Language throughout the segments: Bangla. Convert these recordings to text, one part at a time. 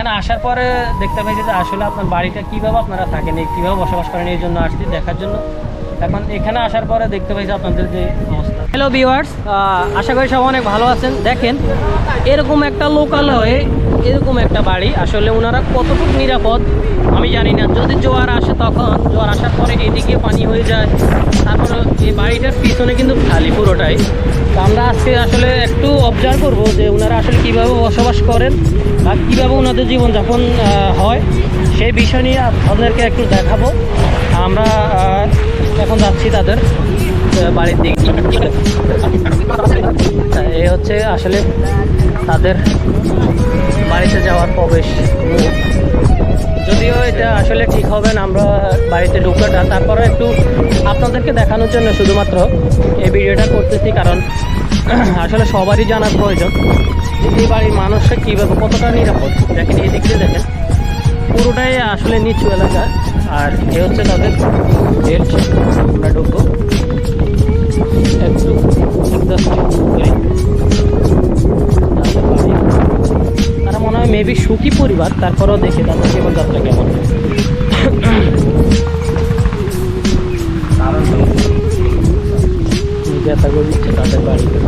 এখানে আসার পরে দেখতে পাই যে আসলে আপনার বাড়িটা কীভাবে আপনারা থাকেন কীভাবে বসবাস করেন, এই জন্য আসছি দেখার জন্য। এখন এখানে আসার পরে দেখতে পাইছি আপনাদের যে অবস্থা। হ্যালো ভিওয়ার্স আশা করি সব অনেক ভালো আছেন। দেখেন, এরকম একটা লোকালয়ে এরকম একটা বাড়ি। আসলে ওনারা কতটুকু নিরাপদ আমি জানি না। যদি জোয়ার আসে তখন, জোয়ার আসার পরে এদিকে পানি হয়ে যায়। তারপরে এই বাড়িটার পিছনে কিন্তু খালি পুরোটাই। আমরা আজকে আসলে একটু অবজার্ভ করব যে ওনারা আসলে কীভাবে বসবাস করেন বা কীভাবে ওনাদের জীবনযাপন হয়। সেই বিষয় নিয়ে আপনাদেরকে একটু দেখাবো। আমরা এখন যাচ্ছি তাদের বাড়ির দিকে। এই হচ্ছে আসলে তাদের বাড়িতে যাওয়ার প্রবেশ। যদিও এটা আসলে ঠিক হবে না, আমরা বাড়িতে ঢুকাটা তারপরে একটু আপনাদেরকে দেখানোর জন্য শুধুমাত্র এই ভিডিওটা করতেছি, কারণ আসলে সবারই জানার প্রয়োজন। এই বাড়ির মানুষরা কীভাবে কতটা নিরাপদ? দেখেন, এই দিক দিয়ে দেখেন। পুরোটাই আসলে নিচু এলাকা, আর এ হচ্ছে তাদের আমরা ঢুকবো। একটু। মেবি সুখী পরিবার তারপরেও দেখে তাদের জীবনযাত্রা কেমন? জিজ্ঞাসা করে দিচ্ছে তাদের বাড়িতে।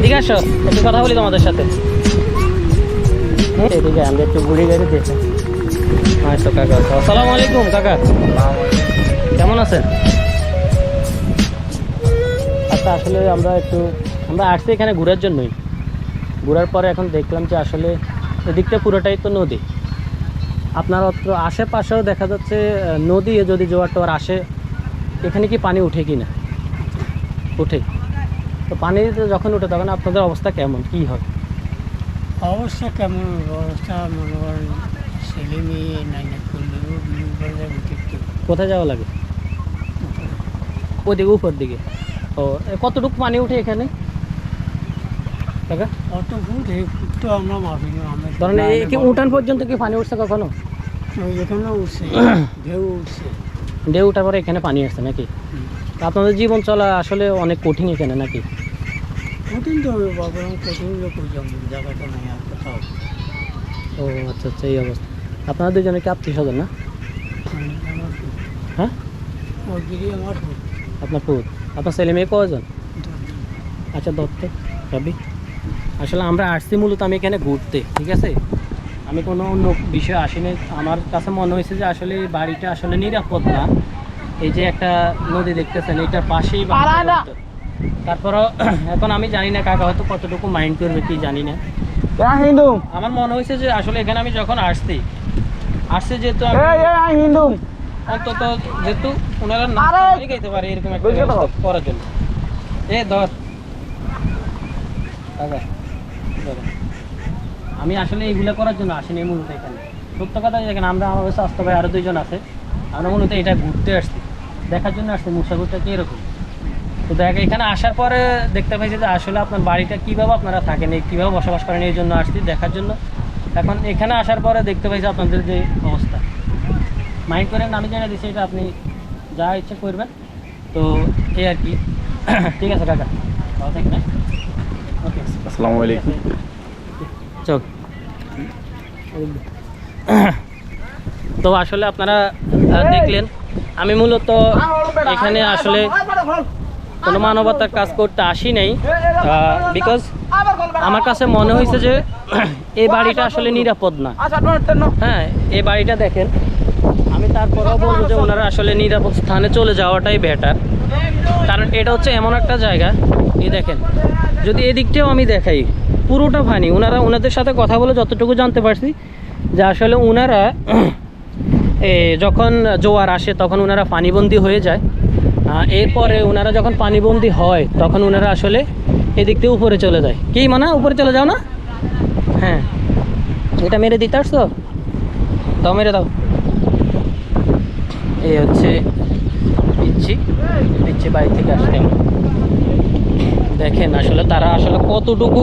মনে আছে? একটু কথা বলি তোমাদের সাথে। হুম, এদিকে আমরা একটু ঘুরে গাড়ি দেখে। আচ্ছা কাকা আসসালামু আলাইকুম কাকা। কেমন আছেন? আচ্ছা আসলে আমরা একটু আমরা আসছি এখানে ঘোরার জন্যই। ঘোরার পরে এখন দেখলাম যে আসলে এদিকটা পুরোটাই তো নদী। আপনার অত্র আশেপাশেও দেখা যাচ্ছে নদী যদি জোয়ার টোয়ার আসে এখানে কি পানি উঠে কি না উঠে। তো পানি যখন উঠে তখন আপনাদের অবস্থা কেমন? কি হয়? অবস্থা কেমন? অবস্থা মনে করেন ছেলে মেয়ে কোথায় যাওয়া লাগে? ওদিকে উপর দিকে। ও কতটুকু পানি উঠে এখানে? কাকা? অত ফুট এই ফুট তো আমরা মাপি আমরা ধরেন এই কি উঠান পর্যন্ত কি পানি উঠছে কখনো? এখানে উঠছে ঢেউ উঠছে ঢেউ উঠার পরে এখানে পানি আসছে নাকি? আপনাদের জীবন চলা আসলে অনেক কঠিন এখানে নাকি? কঠিন তো বাবা কঠিন লোক জায়গাটা নাই আর কোথাও। ও আচ্ছা আচ্ছা এই অবস্থা। আপনারা দুজনে কি আত্মীয় স্বজন না? হ্যাঁ? আপনার পুত। আপনার ছেলে মেয়ে কজন আচ্ছা দত্ত রবি। আসলে আমরা আসছি মূলত আমি এখানে ঘুরতে ঠিক আছে? আমি কোনো অন্য বিষয়ে আসিনি। আমার কাছে মনে হয়েছে যে আসলে বাড়িটা আসলে নিরাপদ না। এই যে একটা নদী দেখতেছেন এইটার পাশেই তারপরও এখন আমি জানি না কাকা হয়তো কতটুকু মাইন্ড করবে কি জানি না। হিন্দু! আমার মনে হয়েছে যে আসলে এখানে আমি যখন আসছি আসছে যেহেতু আমি হিন্দু! অন্তত যেহেতু ওনারা না গাইতে পারে এরকম একটা করার জন্য। এ ধর। ধরো। আমি আসলে এইগুলো করার জন্য আসিনি মূলত এখানে। সত্য কথা দেখেন, আমরা আমার কাছে আসতে ভাই আরও দুইজন আছে। আমরা মূলত এটা ঘুরতে আসছি। দেখার জন্য আসছি মুসাগুরটা কি এরকম? তো দেখ, এখানে আসার পরে দেখতে পাইছি যে আসলে আপনার বাড়িটা কীভাবে আপনারা থাকেন, এই কীভাবে বসবাস করেন, এই জন্য আসছি দেখার জন্য। এখন এখানে আসার পরে দেখতে পাইছি আপনাদের যে অবস্থা। মাইন্ড করেন, আমি জানিয়ে দিচ্ছি এটা আপনি যা ইচ্ছে করবেন। তো এই আর কি। ঠিক আছে, কাকা। ভালো ওকে আসসালামু তো আসলে আপনারা দেখলেন, আমি মূলত এখানে আসলে কোনো মানবতার কাজ করতে আসি নাই বিকজ আমার কাছে মনে হয়েছে যে এই বাড়িটা আসলে নিরাপদ না। হ্যাঁ এই বাড়িটা দেখেন, আমি তারপরেও বলব যে ওনারা আসলে নিরাপদ স্থানে চলে যাওয়াটাই বেটার কারণ এটা হচ্ছে এমন একটা জায়গা এই দেখেন, যদি এদিকটাও আমি দেখাই, পুরোটা পানি ওনারা ওনাদের সাথে কথা বলে যতটুকু জানতে পারছি, যে আসলে ওনারা যখন জোয়ার আসে, তখন ওনারা পানিবন্দি হয়ে যায়। এরপরে ওনারা যখন পানিবন্দি হয়, তখন ওনারা আসলে এদিক দিয়ে উপরে চলে যায়। কি মানে? উপরে চলে যাও না? হ্যাঁ। এটা মেরে দিতে আসছো? দাও, মেরে দাও। এই হচ্ছে, পিচ্ছি। পিচ্ছি বাড়ি থেকে আসতে দেখেন আসলে তারা আসলে কতটুকু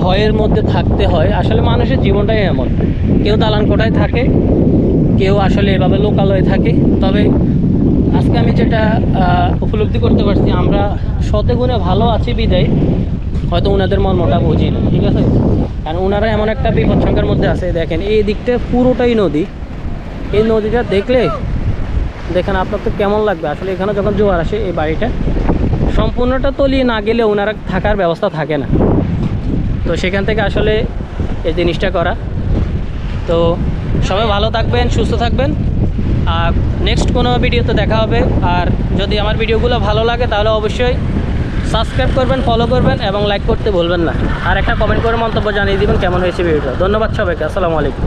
ভয়ের মধ্যে থাকতে হয়। আসলে মানুষের জীবনটাই এমন। কেউ দালান কোটায় থাকে, কেউ আসলে এভাবে লোকালয়ে থাকে। তবে আজকে আমি যেটা উপলব্ধি করতে পারছি, আমরা শতে গুণে ভালো আছি বিদায়। হয়তো ওনাদের মর্মটা বুঝি না, ঠিক আছে? কারণ ওনারা এমন একটা বিপদ সংখ্যার মধ্যে আছে, দেখেন, এই দিকটা পুরোটাই নদী। এই নদীটা দেখলে, দেখেন আপনার তো কেমন লাগবে। আসলে এখানে যখন জোয়ার আসে, এই বাড়িটা সম্পূর্ণটা তলিয়ে না গেলে ওনারা থাকার ব্যবস্থা থাকে না। তো সেখান থেকে আসলে এই জিনিসটা করা। তো সবাই ভালো থাকবেন, সুস্থ থাকবেন। আর নেক্সট কোনো ভিডিওতে দেখা হবে। আর যদি আমার ভিডিওগুলো ভালো লাগে তাহলে অবশ্যই সাবস্ক্রাইব করবেন ফলো করবেন এবং লাইক করতে ভুলবেন না। আর একটা কমেন্ট করে মন্তব্য জানিয়ে দিবেন কেমন হয়েছে ভিডিওটা। ধন্যবাদ সবাইকে। আসসালামু আলাইকুম।